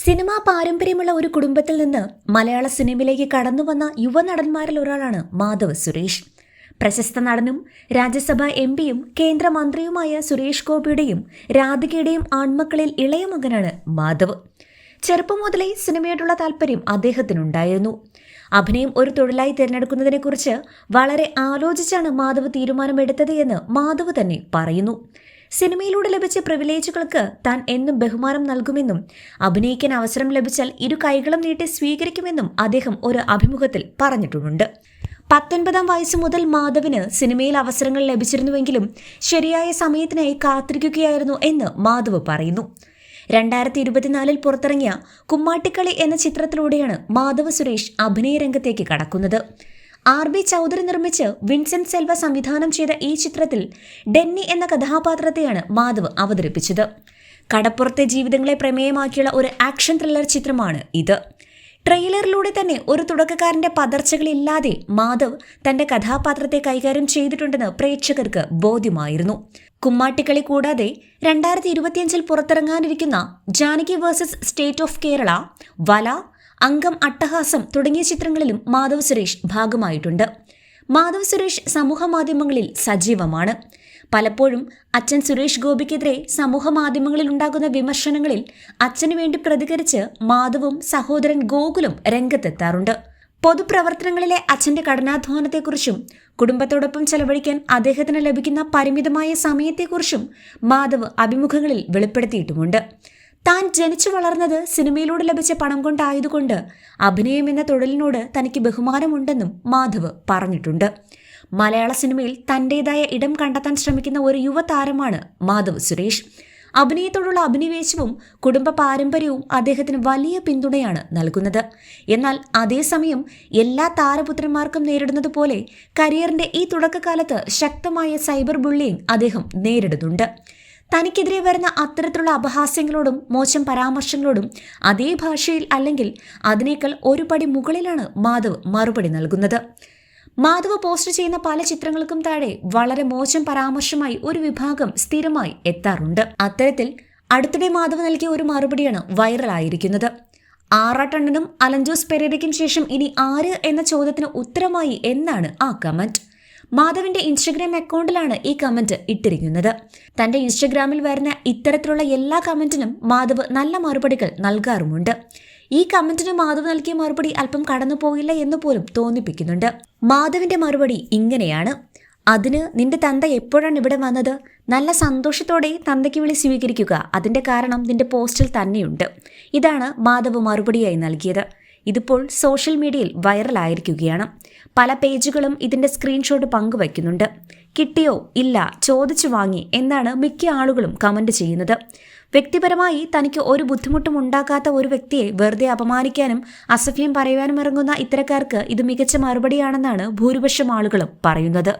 Cinema പാരമ്പര്യമുള്ള ഒരു കുടുംബത്തിൽ നിന്ന് മലയാള സിനിമയിലേക്ക് കടന്നു വന്ന യുവനടന്മാരിൽ ഒരാളാണ് മാധവ് സുരേഷ്. പ്രശസ്ത നടനും രാജ്യസഭാ എം പിയും കേന്ദ്രമന്ത്രിയുമായ സുരേഷ് ഗോപിയുടെയും രാധികയുടെയും ആൺമക്കളിൽ ഇളയ മകനാണ് മാധവ്. ചെറുപ്പം മുതലേ സിനിമയോടുള്ള താല്പര്യം അദ്ദേഹത്തിനുണ്ടായിരുന്നു. അഭിനയം ഒരു തൊഴിലായി തിരഞ്ഞെടുക്കുന്നതിനെക്കുറിച്ച് വളരെ ആലോചിച്ചാണ് മാധവ് തീരുമാനമെടുത്തത് എന്ന് മാധവ് തന്നെ പറയുന്നു. സിനിമയിലൂടെ ലഭിച്ച പ്രിവിലേജുകൾക്ക് താൻ എന്നും ബഹുമാനം നൽകുമെന്നും അഭിനയിക്കാൻ അവസരം ലഭിച്ചാൽ ഇരു കൈകളും നീട്ടി സ്വീകരിക്കുമെന്നും അദ്ദേഹം ഒരു അഭിമുഖത്തിൽ പറഞ്ഞിട്ടുമുണ്ട്. പത്തൊൻപതാം വയസ്സ് മുതൽ മാധവിന് സിനിമയിൽ അവസരങ്ങൾ ലഭിച്ചിരുന്നുവെങ്കിലും ശരിയായ സമയത്തിനായി കാത്തിരിക്കുകയായിരുന്നു എന്ന് മാധവ് പറയുന്നു. രണ്ടായിരത്തി ഇരുപത്തിനാലിൽ പുറത്തിറങ്ങിയ കുമ്മാട്ടിക്കളി എന്ന ചിത്രത്തിലൂടെയാണ് മാധവ സുരേഷ് അഭിനയരംഗത്തേക്ക് കടക്കുന്നത്. ആർ ബി ചൗധരി നിർമ്മിച്ച് വിൻസെന്റ് സെൽവ സംവിധാനം ചെയ്ത ഈ ചിത്രത്തിൽ ഡെന്നി എന്ന കഥാപാത്രത്തെയാണ് മാധവ് അവതരിപ്പിച്ചത്. കടപ്പുറത്തെ ജീവിതങ്ങളെ പ്രമേയമാക്കിയുള്ള ഒരു ആക്ഷൻ ത്രില്ലർ ചിത്രമാണ് ഇത്. ട്രെയിലറിലൂടെ തന്നെ ഒരു തുടക്കക്കാരന്റെ പതർച്ചകളില്ലാതെ മാധവ് തന്റെ കഥാപാത്രത്തെ കൈകാര്യം ചെയ്തിട്ടുണ്ടെന്ന് പ്രേക്ഷകർക്ക് ബോധ്യമായിരുന്നു. കുമ്മാട്ടിക്കളി കൂടാതെ രണ്ടായിരത്തി ഇരുപത്തിയഞ്ചിൽ പുറത്തിറങ്ങാനിരിക്കുന്ന Janaki versus state of Kerala വല അംഗം അട്ടഹാസം തുടങ്ങിയ ചിത്രങ്ങളിലും മാധവ് സുരേഷ് ഭാഗമായിട്ടുണ്ട്. മാധവ് സുരേഷ് സമൂഹ മാധ്യമങ്ങളിൽ സജീവമാണ്. പലപ്പോഴും അച്ഛൻ സുരേഷ് ഗോപിക്കെതിരെ സമൂഹ മാധ്യമങ്ങളിൽ ഉണ്ടാകുന്ന വിമർശനങ്ങളിൽ അച്ഛനു വേണ്ടി പ്രതികരിച്ച് മാധവും സഹോദരൻ ഗോകുലും രംഗത്തെത്താറുണ്ട്. പൊതുപ്രവർത്തനങ്ങളിലെ അച്ഛന്റെ കഠിനാധ്വാനത്തെക്കുറിച്ചും കുടുംബത്തോടൊപ്പം ചെലവഴിക്കാൻ അദ്ദേഹത്തിന് ലഭിക്കുന്ന പരിമിതമായ സമയത്തെക്കുറിച്ചും മാധവ് അഭിമുഖങ്ങളിൽ വെളിപ്പെടുത്തിയിട്ടുമുണ്ട്. താൻ ജനിച്ചു വളർന്നത് സിനിമയിലൂടെ ലഭിച്ച പണം കൊണ്ടായതുകൊണ്ട് അഭിനയം എന്ന തൊഴിലിനോട് തനിക്ക് ബഹുമാനമുണ്ടെന്നും മാധവ് പറഞ്ഞിട്ടുണ്ട്. മലയാള സിനിമയിൽ തന്റെതായ ഇടം കണ്ടെത്താൻ ശ്രമിക്കുന്ന ഒരു യുവതാരമാണ് മാധവ് സുരേഷ്. അഭിനയത്തോടുള്ള അഭിനിവേശവും കുടുംബ പാരമ്പര്യവും അദ്ദേഹത്തിന് വലിയ പിന്തുണയാണ് നൽകുന്നത്. എന്നാൽ അതേസമയം എല്ലാ താരപുത്രന്മാർക്കും നേരിടുന്നത് പോലെ കരിയറിന്റെ ഈ തുടക്കകാലത്ത് ശക്തമായ സൈബർ ബുള്ളിയിങ് അദ്ദേഹം നേരിടുന്നുണ്ട്. തനിക്കെതിരെ വരുന്ന അത്തരത്തിലുള്ള അപഹാസ്യങ്ങളോടും മോശം പരാമർശങ്ങളോടും അതേ ഭാഷയിൽ അല്ലെങ്കിൽ അതിനേക്കാൾ ഒരു പടി മുകളിലാണ് മാധവ് മറുപടി നൽകുന്നത്. മാധവ് പോസ്റ്റ് ചെയ്യുന്ന പല ചിത്രങ്ങൾക്കും താഴെ വളരെ മോശം പരാമർശമായി ഒരു വിഭാഗം സ്ഥിരമായി എത്താറുണ്ട്. അത്തരത്തിൽ അടുത്തിടെ മാധവ് നൽകിയ ഒരു മറുപടിയാണ് വൈറലായിരിക്കുന്നത് ആറാട്ടണ്ണനും അലഞ്ചോസ് പെരേരയ്ക്കും ശേഷം ഇനി ആര് എന്ന ചോദ്യത്തിന് ഉത്തരമായി എന്നാണ് ആ കമന്റ് മാധവിന്റെ ഇൻസ്റ്റഗ്രാം അക്കൗണ്ടിലാണ് ഈ കമന്റ് ഇട്ടിരിക്കുന്നത്. തന്റെ ഇൻസ്റ്റഗ്രാമിൽ വരുന്ന ഇത്തരത്തിലുള്ള എല്ലാ കമന്റിനും മാധവ് നല്ല മറുപടികൾ നൽകാറുമുണ്ട്. ഈ കമന്റിന് മാധവ് നൽകിയ മറുപടി അല്പം കടന്നു പോയില്ല എന്ന് പോലും തോന്നിപ്പിക്കുന്നുണ്ട്. മാധവിന്റെ മറുപടി ഇങ്ങനെയാണ്. അതിന് നിന്റെ തന്ത എപ്പോഴാണ് ഇവിടെ വന്നത്? നല്ല സന്തോഷത്തോടെ തന്തയ്ക്ക് വിളി സ്വീകരിക്കുക. അതിന്റെ കാരണം നിന്റെ പോസ്റ്റിൽ തന്നെയുണ്ട്. ഇതാണ് മാധവ് മറുപടിയായി നൽകിയത്. ഇതിപ്പോൾ സോഷ്യൽ മീഡിയയിൽ വൈറലായിരിക്കുകയാണ്. പല പേജുകളും ഇതിന്റെ സ്ക്രീൻഷോട്ട് പങ്കുവയ്ക്കുന്നുണ്ട്. കിട്ടിയോ ഇല്ല ചോദിച്ചു വാങ്ങി എന്നാണ് മിക്ക ആളുകളും കമന്റ് ചെയ്യുന്നത്. വ്യക്തിപരമായി തനിക്ക് ഒരു ബുദ്ധിമുട്ടും ഉണ്ടാക്കാത്ത ഒരു വ്യക്തിയെ വെറുതെ അപമാനിക്കാനും അസഭ്യം പറയുവാനും ഇറങ്ങുന്ന ഇത്തരക്കാർക്ക് ഇത് മികച്ച മറുപടിയാണെന്നാണ് ഭൂരിപക്ഷം ആളുകളും പറയുന്നത്.